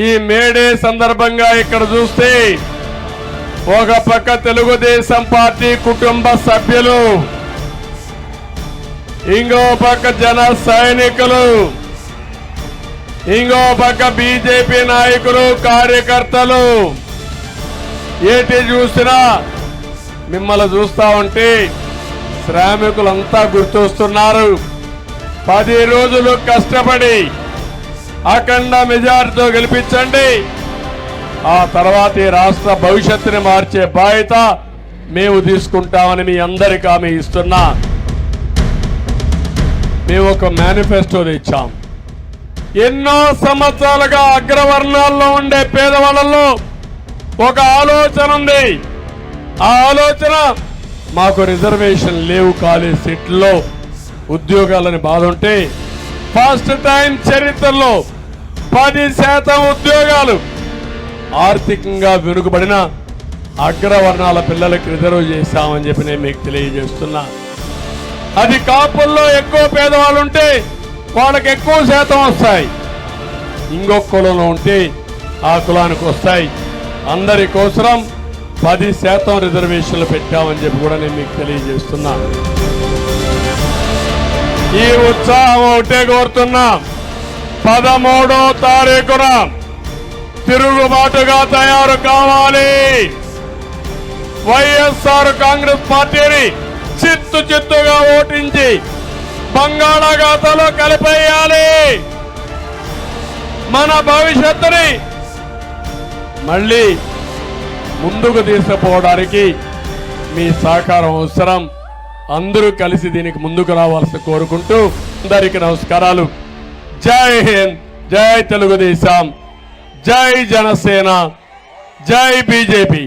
ఈ మేడే సందర్భంగా ఇక్కడ చూస్తే ఒక పక్క తెలుగుదేశం పార్టీ కుటుంబ సభ్యులు ఇంకో పక్క జన సైనికులు ఇంకో పక్క బీజేపీ నాయకులు కార్యకర్తలు. ఏటి చూసినా మిమ్మల్ని చూస్తా ఉంటే శ్రామికులంతా గుర్తొస్తున్నారు. పది రోజులు కష్టపడి అఖండ మెజార్టీతో గెలిపించండి. ఆ తర్వాత ఈ రాష్ట్ర భవిష్యత్తుని మార్చే బాధ్యత మేము తీసుకుంటామని మీ అందరికీ ఆమె ఇస్తున్నా. మేము ఒక మేనిఫెస్టో తెచ్చాం. ఎన్నో సంవత్సరాలుగా అగ్రవర్ణాల్లో ఉండే పేదవాళ్ళలో ఒక ఆలోచన ఉంది. ఆ ఆలోచన మాకు రిజర్వేషన్ లేవు కాలేజ్ సీట్లలో ఉద్యోగాలని బాధ ఉంటే ఫస్ట్ టైం చరిత్రలో పది శాతం ఉద్యోగాలు ఆర్థికంగా వెనుకబడిన అగ్రవర్ణాల పిల్లలకు రిజర్వ్ చేశామని చెప్పి నేను మీకు తెలియజేస్తున్నా. అది కాపుల్లో ఎక్కువ పేదవాళ్ళు ఉంటే వాళ్ళకి ఎక్కువ శాతం వస్తాయి. ఇంకొక కులంలో ఉంటే ఆ కులానికి వస్తాయి. అందరి కోసరం పది శాతం రిజర్వేషన్లు పెట్టామని చెప్పి కూడా నేను మీకు తెలియజేస్తున్నాను ఈ ఉత్సాహం ఒకటే కోరుతున్నా. పదమూడో తారీఖున తిరుగుబాటుగా తయారు కావాలి. వైఎస్ఆర్ కాంగ్రెస్ పార్టీని చిత్తు చిత్తుగా ఓటించి బంగాళాఖాతంలో కలిపేయాలి. మన భవిష్యత్తుని మళ్ళీ ముందుకు తీసుకుపోవడానికి మీ సహకారం అవసరం. అందరూ కలిసి దీనికి ముందుకు రావాల్సి కోరుకుంటూ అందరికి నమస్కారాలు. జై హింద్ జై తెలుగుదేశం జై జనసేన జై బీజేపీ.